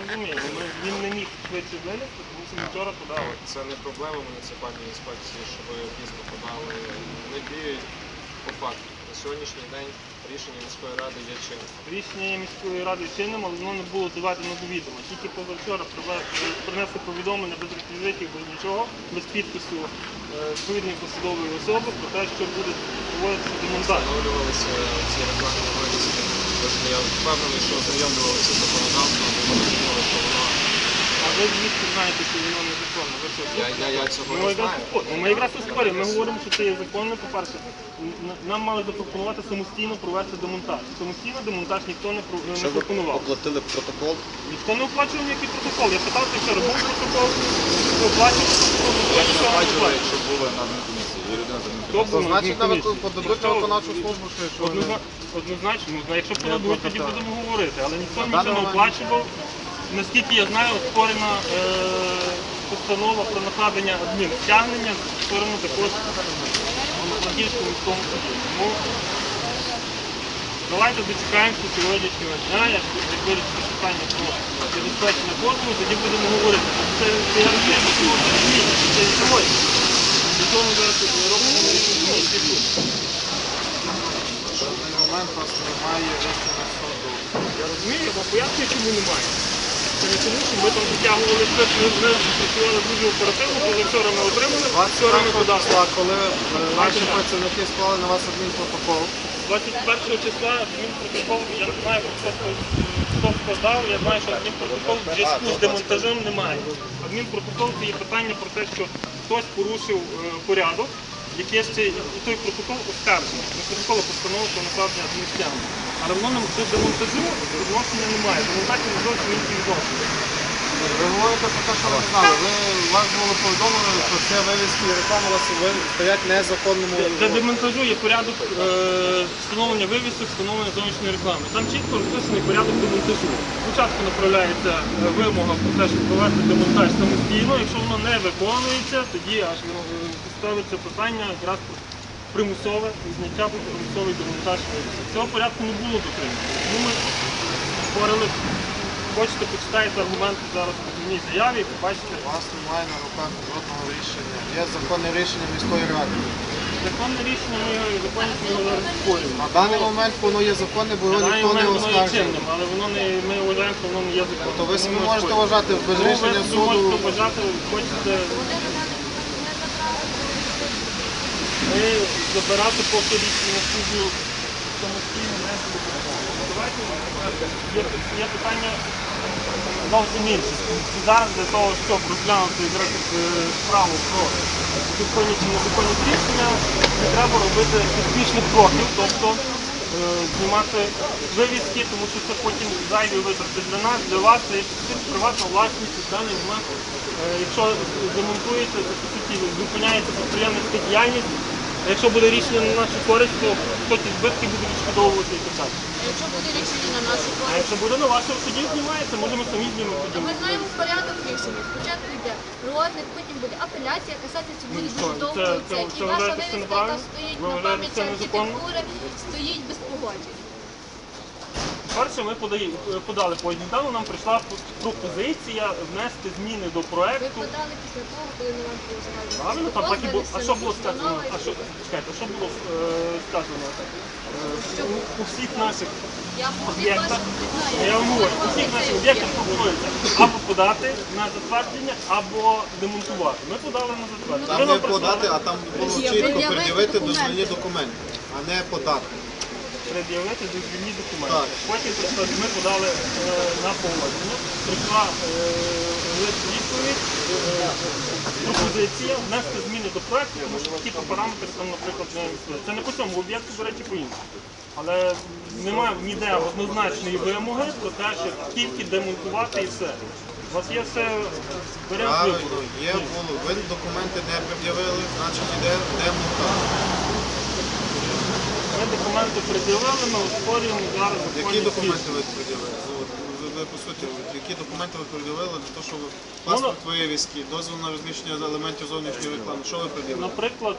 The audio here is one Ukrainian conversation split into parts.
розуміємо. Ми, він не міг швидше винести, тому що ми вчора подали. Це не проблема муніципальної інспекції, що ви пізно подали. Вони діють по факту. На сьогоднішній день рішення міської ради є чинним. Рішення міської ради чинним, але воно не було доведено до відома. Тільки позавчора принесли повідомлення без реквізитів, без нічого, без підпису е, відповідної посадової особи про те, що буде проводитися демонтаж. Встановлювалися ці рекламні я впевнений, що ознайомлювалися з законодавством, і розуміли, що воно. А ви звідки знаєте, що воно незаконне? Ви що? Я, я, я цього Ми не якраз, знаю. от, ну, ми якраз і споримо. Ми говоримо, що це є законно. По-перше, Н- нам мали запропонувати самостійно провести демонтаж. Самостійно демонтаж ніхто не, про- не Що ви пропонував. оплатили протокол? Ніхто не оплачував ніякий протокол. Я питався вчора, був протокол, хто оплачував протокол, ніхто Як нічого не бачили, оплачував. якщо були на на Значить, на адмінкомісії? подадуть на виконавчу службу, що якщо вони... Однозначно, ну, якщо подадуть, тоді будемо говорити. Але ніхто нічого не момент- оплачував. Наскільки я знаю, створена е, постанова про накладення адмінстягнення, створена також в Франківському міському суді. Тому давайте дочекаємося сьогоднішнього дня, як вирішиться питання про забезпечення послуг, тоді будемо говорити. Це, це я розумію, що це сьогодні. Робимо. На даний момент вас немає рішення суду. Я розумію, бо пояснюю, чому немає. Це не тому, що ми там затягували спец, ми, ми працювали дуже оперативно, коли вчора ми отримали, вчора ми подали. числа, коли е, наші працівники склали на вас адмінпротокол, 21 числа адмінпротокол, я не знаю, хто, хто складав, я знаю, що адмінпротокол в зв'язку з демонтажем немає. Адмінпротокол це є питання про те, що хтось порушив е, порядок, який той протокол оскаржений. Ми протоколи а постанова про направлення адмінстягнення. Але воно нам до демонтажу відношення немає. Демонтаж не зовсім інші відношення. Ви говорите про те, що ви знали. Ви, вас було повідомлено, що це вивіски і у вас стоять незаконному... Для демонтажу є порядок е, встановлення вивісок, встановлення зовнішньої реклами. Там чітко розписаний порядок демонтажу. Спочатку направляється е, вимога про те, щоб провести демонтаж самостійно. Якщо воно не виконується, тоді аж е, ставиться питання якраз примусове зняття про примусовий демонтаж вивісок. Цього порядку не було дотримано. Тому ми створили, хочете, почитаєте аргументи зараз по моїй заяві і побачите. У вас немає на руках жодного рішення. Є законне рішення міської ради. Законне рішення ми його законні ми його зараз спорюємо. На даний момент воно є законне, бо його ніхто не воно є оскаржує. чинним, але воно не ми вважаємо, що воно не є законним. То ви Тому собі ми можете спорюємо. вважати без Тому рішення ви собі можете вважати, хочете ми забирати поки рішення суду самостійно не будемо. Давайте є, є питання зовсім інше. Зараз для того, щоб розглянути е, справу про законні чи незаконні рішення, треба робити успішних кроків, тобто е, знімати вивіски, тому що це потім зайві витрати для нас, для вас, це приватна власність в даний момент. Якщо демонтуєте, то по суті зупиняється підприємницька діяльність. А Якщо буде рішення на нашу користь, то хтось збитки буде відшкодовувати і писати. А Якщо буде рішення на нашу А користь, якщо буде на вашому суді знімається, може ми самі знімемо тоді. ми знаємо порядок рішення. Спочатку йде розгляд, потім буде апеляція, касація буде Ну, дуже довго. це- Це, це- і ваша вважаєте, це вивіска, яка неправильно? стоїть Ви на вважаєте, незаконно? архітектури, стоїть без погоджень. Перше, ми подаємо- подали по Недавно нам прийшла пропозиція внести зміни до Ви подали після того, коли на вам. Правильно, там так і було. А що було сказано? А що, чекайте, а що було е, сказано? Е, у, у всіх наших Я об'єктах, я вам говорю, у всіх наших об'єктах пропонується або подати на затвердження, або демонтувати. Ми подали на затвердження. Там Ви не нам прислали. подати, а там було чітко пред'явити дозвільні документи, а не подати. Пред'явити дозвільні документи. Потім ми подали е, на погодження. Прийшла е, лист відповідь, е, пропозиція внести зміни до проекту, тому що такі параметри там, наприклад, не відповідають. Це не по цьому об'єкту, до речі, по іншому. Але немає ніде однозначної вимоги про те, що тільки демонтувати і все. У вас є все варіант вибору. є було. Ви документи не пред'явили, значить іде демонтаж. Документи приділили, ми оспорюємо зараз Які документи ви пред'явили? Ви- по суті, які документи ви пред'явили для того, що ви паспорт вивіски, дозвіл на розміщення елементів зовнішньої реклами. Що ви пред'явили? Наприклад,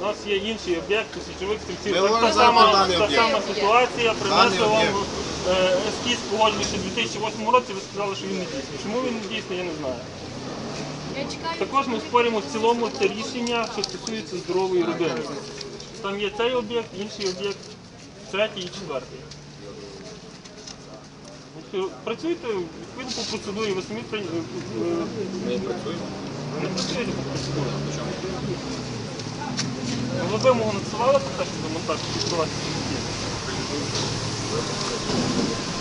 у нас є інший об'єкт у січових стрільців. Ми Та- говоримо сама, даний та об'єкт. сама ситуація. Принесли вам об'єкт. е, ескіз погоджений ще у 2008 році, ви сказали, що він не дійсний. Чому він не дійсний, я не знаю. Я чекаю. Також ми споримо в цілому це рішення, що стосується здорової родини. Там є цей об'єкт, інший об'єкт, третій і четвертий. Працюєте, Працюйте відповідно по процедурі, ви самі при- е, Ми працюємо. не працюєте по процедурі. Ви вимогу надсилали про те, що демонтаж У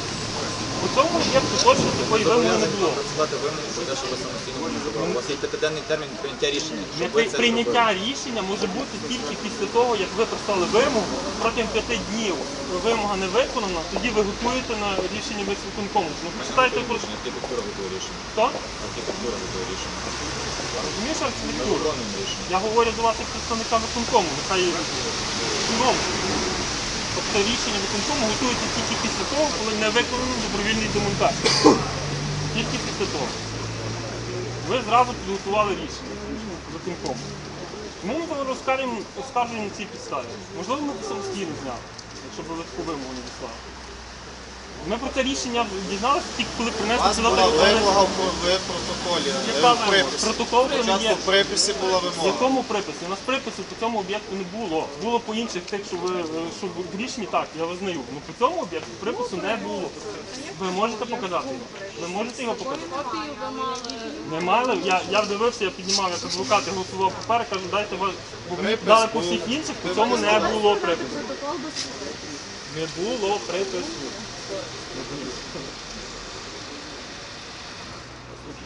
цьому об'єкту точно такої вимоги не було. Працювати вимогу про те, що ви самостійно не забрали. У вас є п'ятиденний термін прийняття рішення. Щоб ви це Прийняття зробили. рішення може бути тільки після того, як ви представили вимогу. Протягом п'яти днів вимога не виконана, тоді ви готуєте на рішення виконкому. Ну, почитайте про Рішення, Архітектура готує рішення. хто? Архітектура готує рішення. Розумієш Ми архітектуру? виконуємо рішення. Я говорю до вас як представника виконкому, нехай чиновник. Тобто рішення виконкому готується тільки після того, коли не виконано добровільний демонтаж. Тільки після того. Ви зразу підготували рішення виконкому. Тому ми розкажемо, оскаржуємо на цій підставі. Можливо, ми це самостійно зняли, якщо б ви таку вимогу не відслали. Ми про це рішення дізналися тільки коли принесли вас сюди була вимога в в протоколі, е, Яка в вимога? приписі. Протокол не Спочатку є. в приписі була В вимога. якому приписі? У нас припису по цьому об'єкту не було. Було по інших тих, що ви е, що в рішенні, так, я визнаю. Ну по цьому об'єкту припису не було. Ви можете показати його? Ви можете його показати? Копію ви мали. Не мали. Я, я дивився, я піднімав як адвокат, я голосував папер, кажу, дайте вас, бо мені Припис дали по був. всіх інших, по цьому не було припису. Не було припису.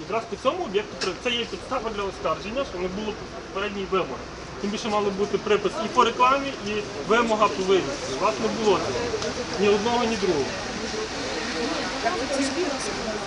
Якраз по цьому об'єкту це є підстава для оскарження, що не було попередньої вимоги. Тим більше мали бути припис і по рекламі, і вимога по вивісці. У вас не було. Ні одного, ні другого.